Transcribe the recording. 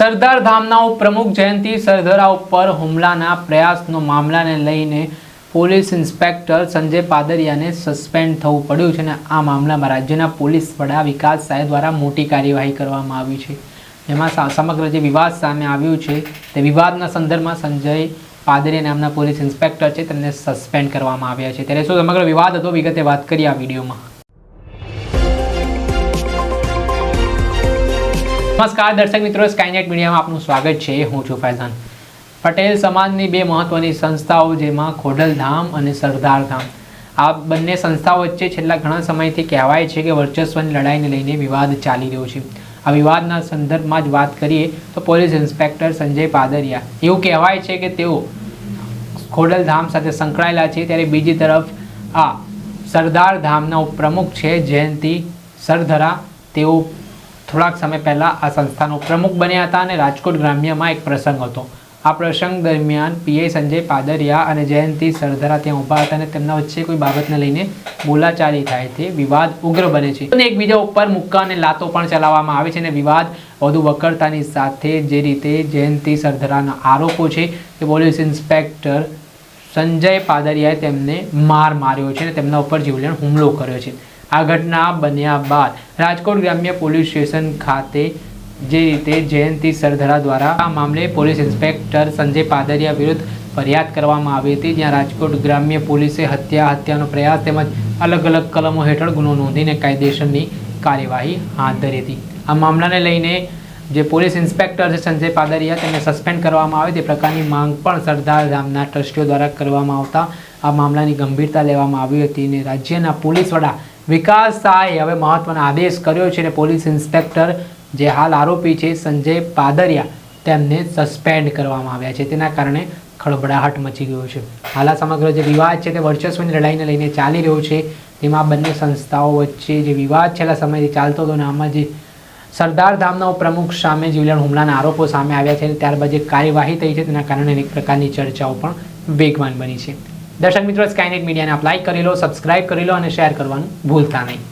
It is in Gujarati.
સરદાર ધામના ઉપપ્રમુખ જયંતિ સરધરા ઉપર હુમલાના પ્રયાસનો મામલાને લઈને પોલીસ ઇન્સ્પેક્ટર સંજય પાદરિયાને સસ્પેન્ડ થવું પડ્યું છે અને આ મામલામાં રાજ્યના પોલીસ વડા વિકાસ સાહેબ દ્વારા મોટી કાર્યવાહી કરવામાં આવી છે. જેમાં સમગ્ર જે વિવાદ સામે આવ્યું છે તે વિવાદના સંદર્ભમાં સંજય પાદરિયા નામના પોલીસ ઇન્સ્પેક્ટર છે તેમને સસ્પેન્ડ કરવામાં આવ્યા છે. ત્યારે શું સમગ્ર વિવાદ હતો? વિગતે વાત કરીએ આ વિડીયોમાં. નમસ્કાર, દર્શક મિત્રો સ્કાયનેટ મીડિયામાં આપનું સ્વાગત છે. હું છું ફૈઝાન પટેલ. સમાજની બે મહત્વની સંસ્થાઓ, જેમાં ખોડલધામ અને સરદારધામ આ બંને સંસ્થાઓ વચ્ચે છેલ્લા ઘણા સમયથી કહેવાય છે કે વર્ચસ્વની લડાઈને લઈને વિવાદ ચાલી રહ્યો છે. આ વિવાદના સંદર્ભમાં જ વાત કરીએ તો પોલીસ ઇન્સ્પેક્ટર સંજય પાદરિયા. એવું કહેવાય છે કે તેઓ ખોડલધામ સાથે સંકળાયેલા છે, ત્યારે બીજી તરફ આ સરદારધામના ઉપપ્રમુખ પ્રમુખ છે જયંતિ સરધરા. તેઓ થોડાક સમય પહેલાં આ સંસ્થાનો પ્રમુખ બન્યા હતા અને રાજકોટ ગ્રામ્યમાં એક પ્રસંગ હતો. આ પ્રસંગ દરમિયાન પીઆઈ સંજય પાદરિયા અને જયંતિ સરધરા ત્યાં ઊભા હતા અને તેમના વચ્ચે કોઈ બાબતને લઈને બોલાચાલી થાય છે વિવાદ ઉગ્ર બને છે. અને એકબીજા ઉપર મુક્કા અને લાતો પણ ચલાવવામાં આવે છે અને વિવાદ વધુ વકરતાની સાથે જે રીતે જયંતિ સરધરાના આરોપો છે કે પોલીસ ઇન્સ્પેક્ટર સંજય પાદરિયાએ તેમને માર માર્યો છે અને તેમના ઉપર જીવલેણ હુમલો કર્યો છે. આ ઘટના બન્યા બાદ રાજકોટ ગ્રામ્ય પોલીસ સ્ટેશન ખાતે જે રીતે જયંતિ સરધરા દ્વારા આ મામલે પોલીસ ઇન્સ્પેક્ટર સંજય પાદરિયા વિરુદ્ધ ફરિયાદ કરવામાં આવી હતી, જ્યાં રાજકોટ ગ્રામ્ય પોલીસે હત્યા, હત્યાનો પ્રયાસ તેમજ અલગ અલગ કલમો હેઠળ ગુનો નોંધીને કાયદેસરની કાર્યવાહી હાથ ધરી હતી. આ મામલાને લઈને જે પોલીસ ઇન્સ્પેક્ટર છે સંજય પાદરિયા, તેમને સસ્પેન્ડ કરવામાં આવે તે પ્રકારની માંગ પણ સરદાર ધામના ટ્રસ્ટીઓ દ્વારા કરવામાં આવતા આ મામલાની ગંભીરતા લેવામાં આવી હતી અને રાજ્યના પોલીસ વડા વિકાસ શાહે હવે મહત્વનો આદેશ કર્યો છે અને પોલીસ ઇન્સ્પેક્ટર જે હાલ આરોપી છે, સંજય પાદરિયા, તેમને સસ્પેન્ડ કરવામાં આવ્યા છે. તેના કારણે ખળભળાહટ મચી ગયો છે. હાલ આ સમગ્ર જે વિવાદ છે તે વર્ચસ્વની લડાઈને લઈને ચાલી રહ્યો છે. તેમાં બંને સંસ્થાઓ વચ્ચે જે વિવાદ છેલ્લા સમયથી ચાલતો હતો અને આમાં જે સરદાર ધામના પ્રમુખ સામે જીવલેણ હુમલાના આરોપો સામે આવ્યા છે અને ત્યારબાદ જે કાર્યવાહી થઈ છે, તેના કારણે અનેક પ્રકારની ચર્ચાઓ પણ વેગવાન બની છે. દર્શક મિત્રો સ્કાયનેટ મીડિયાને આપ લાઇક કરી લો સબસ્ક્રાઇબ કરી લો અને શેર કરવાનું ભૂલતા નહીં.